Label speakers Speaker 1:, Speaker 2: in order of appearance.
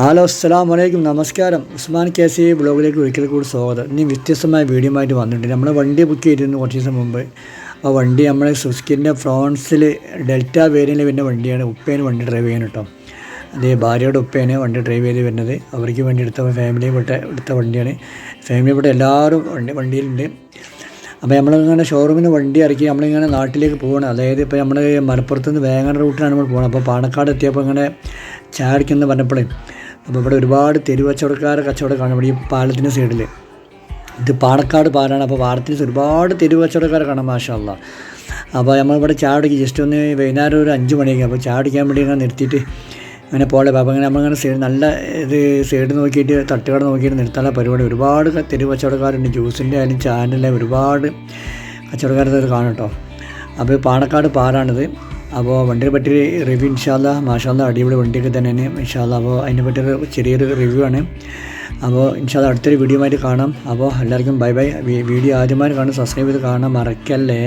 Speaker 1: Hello അസ്സാം വലൈക്കും നമസ്കാരം. ഉസ്മാൻ കെ സി ബ്ലോഗിലേക്ക് ഒരിക്കൽ കൂടി സ്വാഗതം. ഇനി വ്യത്യസ്തമായ വീഡിയോ ആയിട്ട് വന്നിട്ടുണ്ട്. നമ്മൾ വണ്ടി ബുക്ക് ചെയ്തിരുന്നു കുറച്ച് ദിവസം മുമ്പ്. ആ വണ്ടി നമ്മളെ സുസ്കിന്റെ ഫ്രോൺസിൽ ഡെൽറ്റ വേരിയന്റിൽ വരുന്ന വണ്ടിയാണ്. ഉപ്പേന് വണ്ടി ഡ്രൈവ് ചെയ്യാൻ കേട്ടോ. അതേ ഭാര്യയുടെ ഉപ്പേനെ വണ്ടി ഡ്രൈവ് ചെയ്ത് വരുന്നത്. അവർക്ക് വേണ്ടി എടുത്ത ഫാമിലി പെട്ട എടുത്ത വണ്ടിയാണ്. ഫാമിലി പെട്ട എല്ലാവരും വണ്ടി വണ്ടിയിലുണ്ട്. അപ്പോൾ നമ്മളിങ്ങനെ ഷോറൂമിൽ നിന്ന് വണ്ടി ഇറക്കി നമ്മളിങ്ങനെ നാട്ടിലേക്ക് പോകണം അതായത് ഇപ്പോൾ നമ്മൾ മലപ്പുറത്ത് നിന്ന് വേങ്ങാട് റൂട്ടിലാണ് നമ്മൾ പോകുന്നത് അപ്പോൾ പാണക്കാട് എത്തിയപ്പോൾ ഇങ്ങനെ ചാടിക്കുന്നു പറഞ്ഞപ്പോഴേ അപ്പോൾ ഇവിടെ ഒരുപാട് തെരുവ് കച്ചവടക്കാർ കച്ചവടം കാണും ഇവിടെ ഈ പാലത്തിന്റെ സൈഡിൽ ഇത് പാണക്കാട് പാലാണ്. അപ്പോൾ പാലത്തിന് ഒരുപാട് തെരുവ് കച്ചവടക്കാർ കാണാം മാഷല്ല അപ്പോൾ നമ്മളിവിടെ ചാടിക്ക് ജസ്റ്റ് ഒന്ന് വൈകുന്നേരം ഒരു അഞ്ച് മണിയൊക്കെ അപ്പോൾ ചാടിക്കാൻ വേണ്ടി ഇങ്ങനെ നിർത്തിയിട്ട് അങ്ങനെ പോലെ അപ്പോൾ അങ്ങനെ നമ്മളിങ്ങനെ സൈഡ് നല്ല ഇത് സൈഡ് നോക്കിയിട്ട് തട്ടുകട നോക്കിയിട്ട് നിർത്താനുള്ള പരിപാടി. ഒരുപാട് തെരുവ് കച്ചവടക്കാരുണ്ട് ജ്യൂസിന്റെ ആയാലും ചാനലിലെ ഒരുപാട് കച്ചവടക്കാരുടെ കാണും കേട്ടോ. അപ്പോൾ പാണക്കാട് പാറാണിത് അപ്പോൾ വണ്ടിയെ പറ്റി റിവ്യൂ ഇൻഷാല്ല മാഷാല്ല അടിപൊളി വണ്ടിയൊക്കെ തന്നെയാണ്. ഇൻഷാല്ല അപ്പോൾ അതിനെ പറ്റിയൊരു ചെറിയൊരു റിവ്യൂ ആണ്. അപ്പോൾ ഇൻഷാല്ല അടുത്തൊരു വീഡിയോ ആയിട്ട് കാണാം. അപ്പോൾ എല്ലാവർക്കും ബൈ ബൈ വീഡിയോ ആദ്യമായി കാണാൻ സബ്സ്ക്രൈബ് ചെയ്ത് കാണാൻ മറക്കല്ലേ?